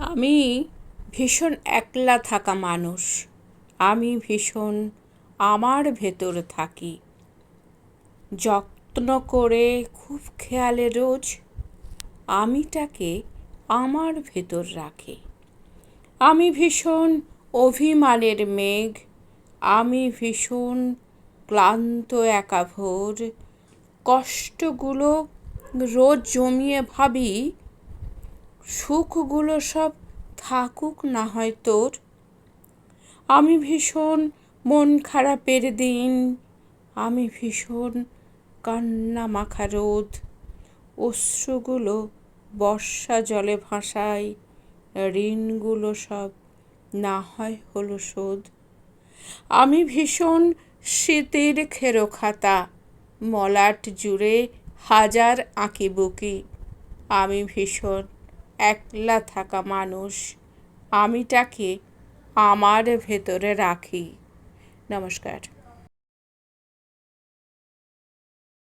আমি ভীষণ একলা থাকা মানুষ। আমি ভীষণ আমার ভেতর থাকি। যত্ন করে খুব খেয়ালে রোজ আমিটাকে আমার ভেতর রাখি। আমি ভীষণ অভিমানের মেঘ। আমি ভীষণ ক্লান্ত একা ভোর কষ্টগুলো রোজ জমিয়ে ভাবি সুখগুলো সব থাকুক না হয় তোর। আমি ভীষণ মন খারাপের দিন, আমি ভীষণ কান্না মাখা রোদ। অশ্রুগুলো বর্ষা জলে ভাসাই ঋণগুলো সব না হয় হলো শোধ। আমি ভীষণ স্মৃতির খেরো খাতা, মলাট জুড়ে হাজার আঁকি বুকি আমি ভীষণ একলা থাকা মানুষ। আমিটাকে আমার ভেতরে রাখি। নমস্কার।